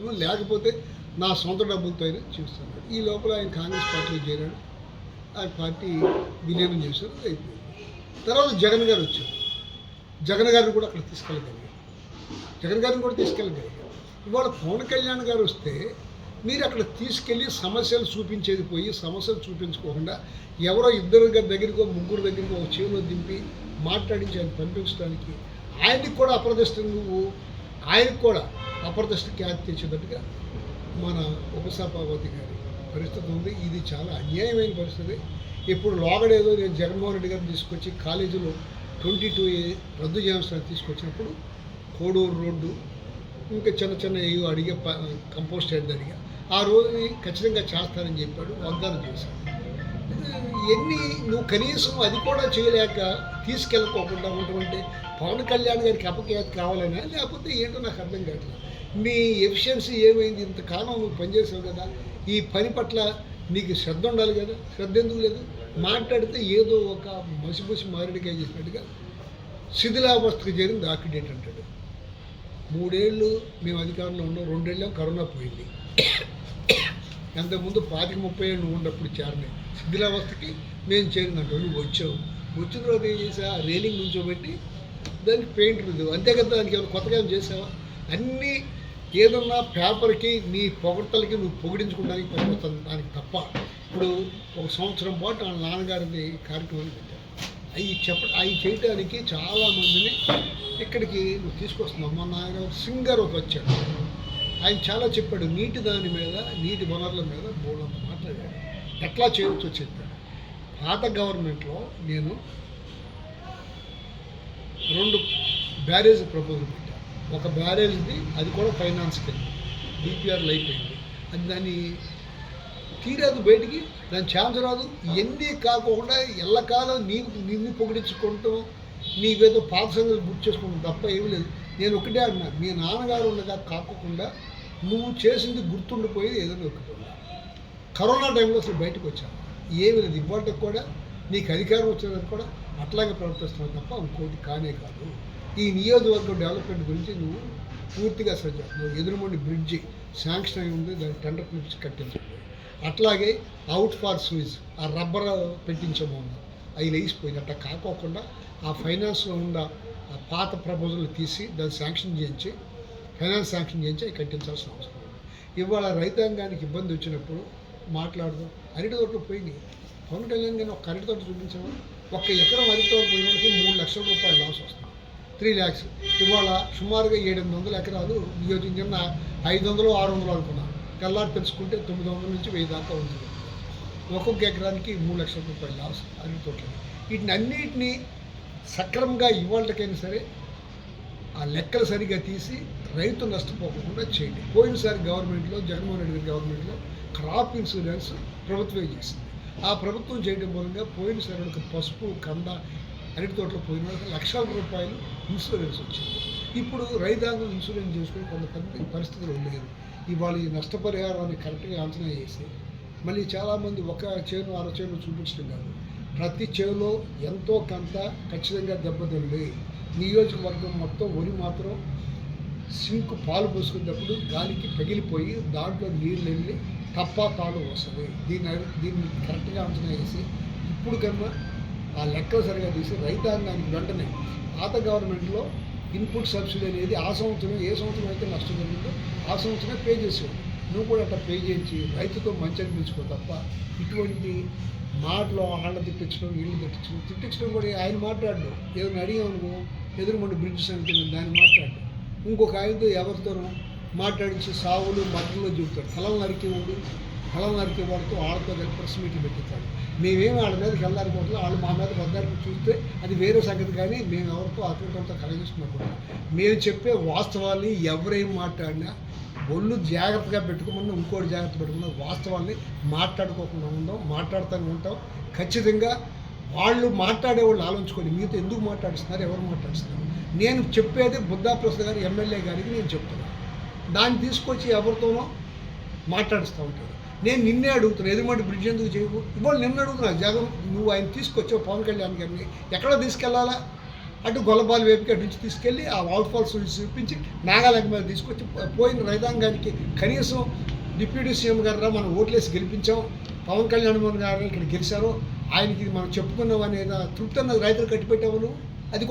చేస్తున్నాను లేకపోతే నా సొంత డబ్బులతో అయినా చేస్తున్నాడు ఈ లోపల ఆయన కాంగ్రెస్ పార్టీలో చేరాడు. ఆ పార్టీ విలీనం చేశారు అయిపోయింది. తర్వాత జగన్ గారు వచ్చారు. జగన్ గారిని కూడా అక్కడ తీసుకెళ్ళగలిగారు. జగన్ గారిని కూడా తీసుకెళ్ళగలిగారు. ఇవాళ పవన్ కళ్యాణ్ గారు వస్తే మీరు అక్కడ తీసుకెళ్ళి సమస్యలు చూపించేది పోయి సమస్యలు చూపించుకోకుండా ఎవరో ఇద్దరు దగ్గరికో ముగ్గురు దగ్గరికో ఒక దింపి మాట్లాడించి ఆయన పంపించడానికి ఆయనకి కూడా అప్రదిష్ట నువ్వు ఆయనకు కూడా అప్రదిష్ట ఖ్యాతి తెచ్చినట్టుగా మన ఉపసభాపతి గారి పరిస్థితి ఉంది. ఇది చాలా అన్యాయమైన పరిస్థితి. ఇప్పుడు లోగడేదో నేను జగన్మోహన్ రెడ్డి గారిని తీసుకొచ్చి కాలేజీలో ట్వంటీ టూ ఏ రద్దు చేయాల్సిన తీసుకొచ్చినప్పుడు కోడూరు రోడ్డు ఇంకా చిన్న చిన్న ఏవో అడిగే ప- కంపోస్ట్ హెడ్ అడిగా. ఆ రోజుని ఖచ్చితంగా చేస్తానని చెప్పాడు. వాగ్దానం చేశాడు. ఎన్ని నువ్వు కనీసం అది కూడా చేయలేక తీసుకెళ్ళకోకుండా ఉన్నటువంటి పవన్ కళ్యాణ్ గారికి అపఖ్యాతి కావాలనా లేకపోతే ఏంటో నాకు అర్థం కావట్లేదు. నీ ఎఫిషియన్సీ ఏమైంది? ఇంతకాలం నువ్వు పనిచేసావు కదా ఈ పని పట్ల నీకు శ్రద్ధ ఉండాలి కదా? శ్రద్ధ ఎందుకు లేదు? మాట్లాడితే ఏదో ఒక మసిపూసి మారేడుకాయ చేసినట్టుగా శిథిలావస్థకు చేరింది ఆక్సిడెంట్ అంటాడు మూడేళ్ళు మేము అధికారంలో ఉన్నాం రెండేళ్ళు కరోనా పోయింది. అంతకుముందు పాతిక ముప్పై ఏళ్ళు ఉన్నప్పుడు చేరినాయి శిథిలావస్థకి మేము చేరినట్టు నువ్వు వచ్చావు వచ్చిన తర్వాత ఏం చేసా రైలింగ్ నుంచోబెట్టి దానికి పెయింట్ రుద్దు అంతే కదా దానికి ఏమైనా కొత్తగా ఏమైనా చేసావా అన్నీ ఏదన్నా పేపర్కి నీ పొగడ్తలకి నువ్వు పొగిడించుకోవడానికి పనిపోతుంది దానికి తప్ప. ఇప్పుడు ఒక సంవత్సరం పాటు ఆ నాన్నగారిని కార్యక్రమాన్ని పెట్టారు అవి చెప్ప అవి చేయడానికి చాలామందిని ఇక్కడికి నువ్వు తీసుకొస్తున్నావు మా నాన్నగారు సింగర్ ఒక వచ్చాడు. ఆయన చాలా చెప్పాడు నీటి దాని మీద నీటి వనరుల మీద బోలంత మాట్లాడాడు ఎట్లా చేయొచ్చో చెప్పాడు. పాత గవర్నమెంట్లో నేను రెండు బ్యారేజ్ ప్రపోజల్ పెట్టాను ఒక బ్యారేజ్ది అది కూడా ఫైనాన్స్కి వెళ్ళింది. డిపిఆర్లు అయిపోయింది అది దాన్ని తీరాదు బయటికి దాని ఛాన్స్ రాదు. ఎన్ని కాకుండా ఎల్లకాలం నీకు నిన్ను పొగిడించుకుంటూ నీవేదో పాత సంగతి గుర్తు చేసుకుంటాం తప్ప ఏమీ లేదు. నేను ఒకటే అన్నా మీ నాన్నగారు ఉండగా కాకుండా నువ్వు చేసింది గుర్తుండిపోయేది ఏదైనా ఒకటి కరోనా టైంలో అసలు బయటకు వచ్చాను ఏమి లేదు ఇవ్వటం కూడా నీకు అధికారం వచ్చేదానికి కూడా అట్లాగే ప్రవర్తిస్తున్నావు తప్ప ఇంకోటి కానే కాదు. ఈ నియోజకవర్గం డెవలప్మెంట్ గురించి నువ్వు పూర్తిగా శ్రద్ధ నువ్వు ఎదురుమండి బ్రిడ్జి శాంక్షన్ అయి ఉంది దాని టెండర్ పిలిచి కట్టించండి. అట్లాగే అవుట్ ఫార్ స్విజ్ ఆ రబ్బర్ పెట్టించము అవి లేచిపోయింది. అట్లా కాకోకుండా ఆ ఫైనాన్స్లో ఉన్న ఆ పాత ప్రపోజల్ తీసి దాన్ని శాంక్షన్ చేయించి ఫైనాన్స్ శాంక్షన్ చేయించి అవి కట్టించాల్సిన అవసరం ఉంది. ఇవాళ రైతాంగానికి ఇబ్బంది వచ్చినప్పుడు మాట్లాడదాం. అరటి తోటలు పోయినాయి. పవన్ కళ్యాణ్ గారిని ఒక అరటి తోట చూపించాము ఒక్క ఎకరం అరటి తోట పోయిన వాళ్ళకి మూడు లక్షల రూపాయలు లాస్ వస్తుంది. త్రీ ల్యాక్స్ ఇవాళ సుమారుగా ఏడెనిమిది వందల ఎకరాలు నియోజకవర్గం ఐదు వందలు ఆరు వందలు అనుకున్నాను తెల్లారి తెలుసుకుంటే తొమ్మిది వందల నుంచి వెయ్యి దాకా ఉంది. ఒక్కొక్క ఎకరానికి మూడు లక్షల రూపాయలు లాస్ అరటి తోటలు వీటిని అన్నిటినీ సక్రమంగా ఇవాళకైనా సరే ఆ లెక్కలు సరిగా తీసి రైతు నష్టపోకుండా చేయండి. పోయినసారి గవర్నమెంట్లో జగన్మోహన్ రెడ్డి గారి గవర్నమెంట్లో క్రాప్ ఇన్సూరెన్స్ ప్రభుత్వమే చేసింది. ఆ ప్రభుత్వం చేయడం మూలంగా పోయినసారి ఒక పసుపు కంద అరటి తోటలో పోయిన వాళ్ళకి లక్షల రూపాయలు ఇన్సూరెన్స్ వచ్చింది. ఇప్పుడు రైతాంగం ఇన్సూరెన్స్ చేసుకుని కొంతమంది పరిస్థితులు ఉండలేదు. ఇవాళ ఈ నష్టపరిహారాన్ని కరెక్ట్గా అంచనా చేసి మళ్ళీ చాలామంది ఒక చేను అర చేను చూపించడం కాదు. ప్రతి చేనులో ఎంతో కొంత ఖచ్చితంగా దెబ్బతింది నియోజకవర్గం మొత్తం వరి మాత్రం సింక్ పాలు పోసుకున్నప్పుడు గాలికి పగిలిపోయి దాంట్లో నీళ్ళు వెళ్ళి తప్ప తాడు వస్తుంది దీన్ని దీన్ని కరెక్ట్గా అంచనా వేసి ఇప్పుడు కన్నా ఆ లెక్కలు సరిగా తీసి రైతాంగానికి వెంటనే పాత గవర్నమెంట్లో ఇన్పుట్ సబ్సిడీ అనేది ఆ సంవత్సరం ఏ సంవత్సరం అయితే నష్టం జరిగిందో ఆ సంవత్సరమే పే చేసేవాడు నువ్వు కూడా అట్లా పే చేయించి రైతుతో మంచి అనిపించుకో తప్ప ఇటువంటి మాటలు ఆళ్ళ తిట్టించడం ఇల్లు తిట్టించడం తిట్టించడం కూడా ఆయన మాట్లాడడం. ఏదైనా అడిగామనుకో ఎదురుమండి బ్రిడ్జ్ సంఖ్య దాన్ని మాట్లాడు. ఇంకొక ఆయనతో ఎవరితోనో మాట్లాడించి సావులు మధ్యలో చెబుతాడు ఫలం నరికేవాడు ఫలం నరికేవాడితో వాళ్ళతో కలిపి ప్రెస్ మీటింగ్ పెట్టిస్తాడు. మేమేమి వాళ్ళ మీద వెళ్ళాలనుకోవట్లేదు వాళ్ళు మా మీద వద్దానికి చూస్తే అది వేరే సంగతి కానీ మేము ఎవరితో అతనితో కలిగిస్తున్నప్పుడు మేము చెప్పే వాస్తవాల్ని ఎవరేం మాట్లాడినా ఒళ్ళు జాగ్రత్తగా పెట్టుకోమన్నా ఇంకోటి జాగ్రత్త పెట్టుకున్నా వాస్తవాన్ని మాట్లాడుకోకుండా ఉందాం మాట్లాడుతూనే ఉంటాం ఖచ్చితంగా వాళ్ళు మాట్లాడే వాళ్ళు మీతో ఎందుకు మాట్లాడుస్తున్నారు? ఎవరు మాట్లాడుతున్నారు నేను చెప్పేది బుద్ధాప్రసాద్ గారు ఎమ్మెల్యే గారికి నేను చెప్తున్నాను దాన్ని తీసుకొచ్చి ఎవరితోనో మాట్లాడుస్తూ ఉంటాడు నేను నిన్నే అడుగుతున్నాను ఎదురుమంటే బ్రిడ్జ్ ఎందుకు చేయవు ఇవాళ నిన్న అడుగుతున్నా జగన్ నువ్వు ఆయన తీసుకొచ్చావు పవన్ కళ్యాణ్ గారిని ఎక్కడ తీసుకెళ్ళాలా? అటు గొలబాల్ వేపుకి అటు నుంచి తీసుకెళ్ళి ఆ అవుట్ ఫాల్స్ చూపించి నాగాలాండ్ మీద తీసుకొచ్చి పోయిన రైతాంగానికి కనీసం డిప్యూటీ సీఎం గారు మనం ఓట్లేసి గెలిపించాం. పవన్ కళ్యాణ్ మోహన్ గారు ఇక్కడ గెలిచారు. ఆయనకి మనం చెప్పుకున్నాం అనేది తృప్తి అన్నది రైతులు కట్టిపెట్టాము. నువ్వు